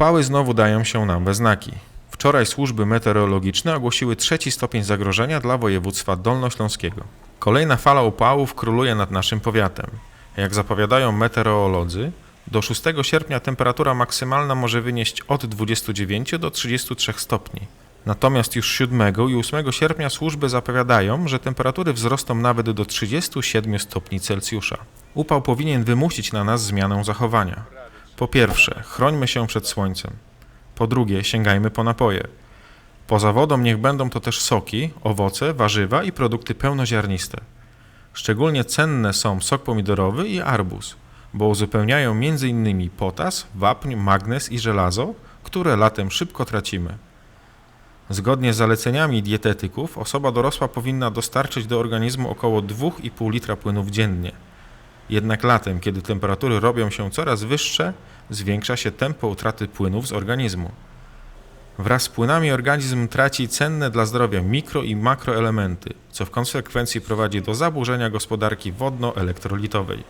Upały znowu dają się nam we znaki. Wczoraj służby meteorologiczne ogłosiły trzeci stopień zagrożenia dla województwa dolnośląskiego. Kolejna fala upałów króluje nad naszym powiatem. Jak zapowiadają meteorolodzy, do 6 sierpnia temperatura maksymalna może wynieść od 29 do 33 stopni. Natomiast już 7 i 8 sierpnia służby zapowiadają, że temperatury wzrosną nawet do 37 stopni Celsjusza. Upał powinien wymusić na nas zmianę zachowania. Po pierwsze, chrońmy się przed słońcem. Po drugie, sięgajmy po napoje. Poza wodą niech będą to też soki, owoce, warzywa i produkty pełnoziarniste. Szczególnie cenne są sok pomidorowy i arbuz, bo uzupełniają m.in. potas, wapń, magnez i żelazo, które latem szybko tracimy. Zgodnie z zaleceniami dietetyków, osoba dorosła powinna dostarczyć do organizmu około 2,5 litra płynów dziennie. Jednak latem, kiedy temperatury robią się coraz wyższe, zwiększa się tempo utraty płynów z organizmu. Wraz z płynami organizm traci cenne dla zdrowia mikro i makroelementy, co w konsekwencji prowadzi do zaburzenia gospodarki wodno-elektrolitowej.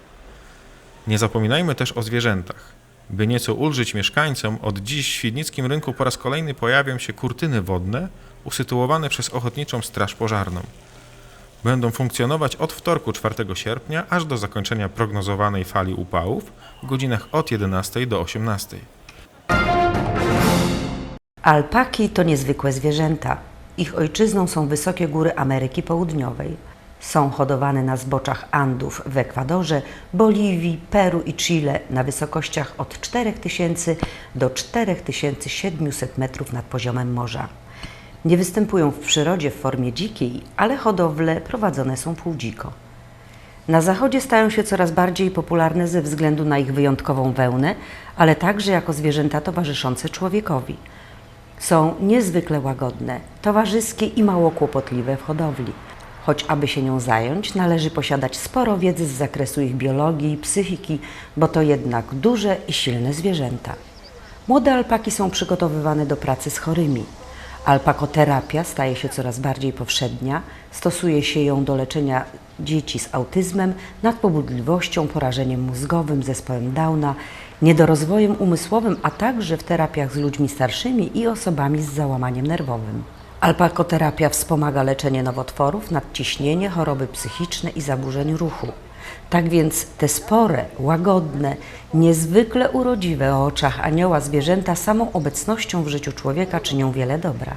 Nie zapominajmy też o zwierzętach. By nieco ulżyć mieszkańcom, od dziś w Świdnickim Rynku po raz kolejny pojawią się kurtyny wodne usytuowane przez Ochotniczą Straż Pożarną. Będą funkcjonować od wtorku 4 sierpnia aż do zakończenia prognozowanej fali upałów w godzinach od 11 do 18. Alpaki to niezwykłe zwierzęta. Ich ojczyzną są wysokie góry Ameryki Południowej. Są hodowane na zboczach Andów w Ekwadorze, Boliwii, Peru i Chile na wysokościach od 4000 do 4700 metrów nad poziomem morza. Nie występują w przyrodzie w formie dzikiej, ale hodowle prowadzone są półdziko. Na zachodzie stają się coraz bardziej popularne ze względu na ich wyjątkową wełnę, ale także jako zwierzęta towarzyszące człowiekowi. Są niezwykle łagodne, towarzyskie i mało kłopotliwe w hodowli. Choć aby się nią zająć, należy posiadać sporo wiedzy z zakresu ich biologii i psychiki, bo to jednak duże i silne zwierzęta. Młode alpaki są przygotowywane do pracy z chorymi. Alpakoterapia staje się coraz bardziej powszednia. Stosuje się ją do leczenia dzieci z autyzmem, nadpobudliwością, porażeniem mózgowym, zespołem Downa, niedorozwojem umysłowym, a także w terapiach z ludźmi starszymi i osobami z załamaniem nerwowym. Alpakoterapia wspomaga leczenie nowotworów, nadciśnienie, choroby psychiczne i zaburzeń ruchu. Tak więc te spore, łagodne, niezwykle urodziwe o oczach anioła zwierzęta samą obecnością w życiu człowieka czynią wiele dobra.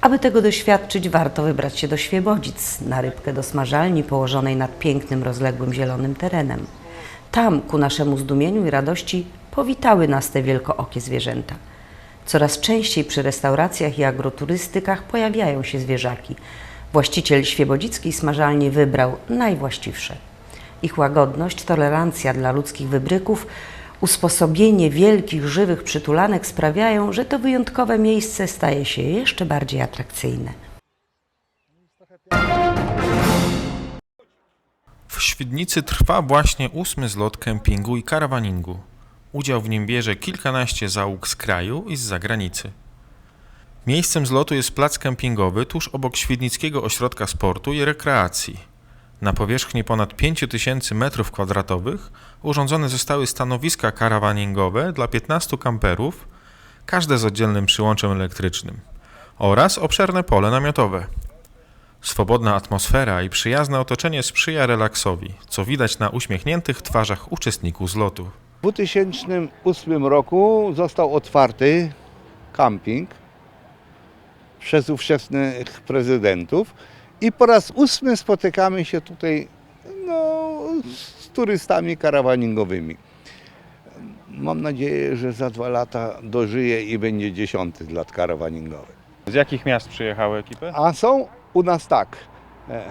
Aby tego doświadczyć, warto wybrać się do Świebodzic, na rybkę do smażalni położonej nad pięknym, rozległym zielonym terenem. Tam, ku naszemu zdumieniu i radości, powitały nas te wielkookie zwierzęta. Coraz częściej przy restauracjach i agroturystykach pojawiają się zwierzaki. Właściciel świebodzickiej smażalni wybrał najwłaściwsze. Ich łagodność, tolerancja dla ludzkich wybryków, usposobienie wielkich, żywych przytulanek sprawiają, że to wyjątkowe miejsce staje się jeszcze bardziej atrakcyjne. W Świdnicy trwa właśnie ósmy zlot kempingu i karawaningu. Udział w nim bierze kilkanaście załóg z kraju i z zagranicy. Miejscem zlotu jest plac kempingowy tuż obok Świdnickiego Ośrodka Sportu i Rekreacji. Na powierzchni ponad 5000 m2 urządzone zostały stanowiska karawaningowe dla 15 kamperów, każde z oddzielnym przyłączem elektrycznym, oraz obszerne pole namiotowe. Swobodna atmosfera i przyjazne otoczenie sprzyja relaksowi, co widać na uśmiechniętych twarzach uczestników zlotu. W 2008 roku został otwarty camping przez ówczesnych prezydentów i po raz ósmy spotykamy się tutaj no, z turystami karawaningowymi. Mam nadzieję, że za dwa lata dożyje i będzie dziesiąty lat karawaningowy. Z jakich miast przyjechały ekipy? A są u nas tak, e,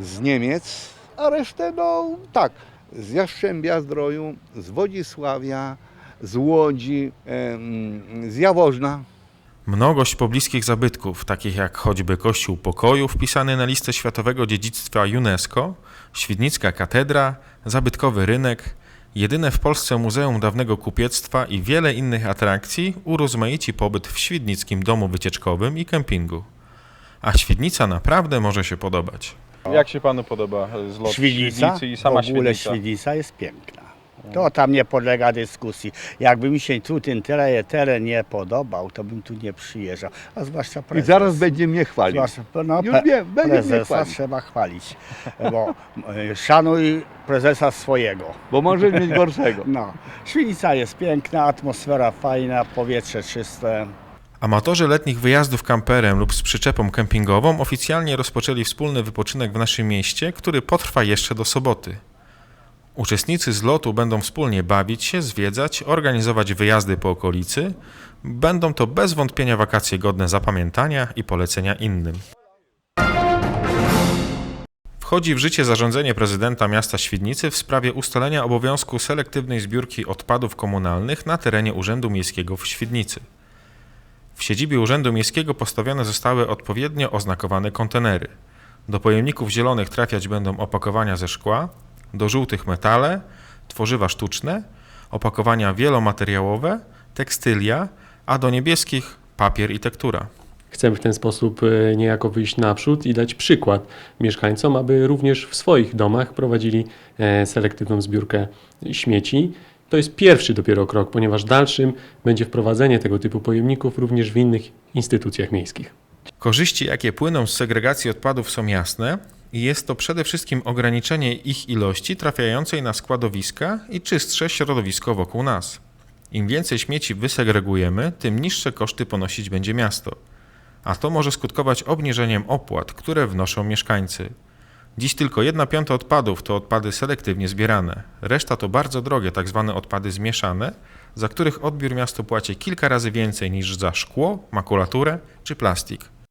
z Niemiec, a resztę no tak, z Jastrzębia Zdroju, z Wodzisławia, z Łodzi, z Jaworzna. Mnogość pobliskich zabytków, takich jak choćby Kościół Pokoju wpisany na listę Światowego Dziedzictwa UNESCO, Świdnicka Katedra, zabytkowy rynek, jedyne w Polsce Muzeum Dawnego Kupiectwa i wiele innych atrakcji urozmaici pobyt w Świdnickim Domu Wycieczkowym i kempingu. A Świdnica naprawdę może się podobać. Jak się panu podoba zlot Świdnica, Świdnicy i sama w ogóle Świdnica? Świdnica jest piękna. To tam nie podlega dyskusji. Jakby mi się tu ten teren, teren nie podobał, to bym tu nie przyjeżdżał. A zwłaszcza I prezes. zaraz będzie mnie chwalił. Zwłaszcza, no, Już pe- wiem, będzie mnie prezesa chwalił. trzeba chwalić, bo e, szanuj prezesa swojego. Bo może mieć gorszego. No, Świnica jest piękna, atmosfera fajna, powietrze czyste. Amatorzy letnich wyjazdów kamperem lub z przyczepą kempingową oficjalnie rozpoczęli wspólny wypoczynek w naszym mieście, który potrwa jeszcze do soboty. Uczestnicy z lotu będą wspólnie bawić się, zwiedzać, organizować wyjazdy po okolicy. Będą to bez wątpienia wakacje godne zapamiętania i polecenia innym. Wchodzi w życie zarządzenie prezydenta miasta Świdnicy w sprawie ustalenia obowiązku selektywnej zbiórki odpadów komunalnych na terenie Urzędu Miejskiego w Świdnicy. W siedzibie Urzędu Miejskiego postawione zostały odpowiednio oznakowane kontenery. Do pojemników zielonych trafiać będą opakowania ze szkła, do żółtych metale, tworzywa sztuczne, opakowania wielomateriałowe, tekstylia, a do niebieskich papier i tektura. Chcemy w ten sposób e, niejako wyjść naprzód i dać przykład mieszkańcom, aby również w swoich domach prowadzili e, selektywną zbiórkę śmieci. To jest pierwszy dopiero krok, ponieważ dalszym będzie wprowadzenie tego typu pojemników również w innych instytucjach miejskich. Korzyści, jakie płyną z segregacji odpadów, są jasne jest to przede wszystkim ograniczenie ich ilości trafiającej na składowiska i czystsze środowisko wokół nas. Im więcej śmieci wysegregujemy, tym niższe koszty ponosić będzie miasto. A to może skutkować obniżeniem opłat, które wnoszą mieszkańcy. Dziś tylko 1 piąta odpadów to odpady selektywnie zbierane. Reszta to bardzo drogie tzw. odpady zmieszane, za których odbiór miasto płaci kilka razy więcej niż za szkło, makulaturę czy plastik.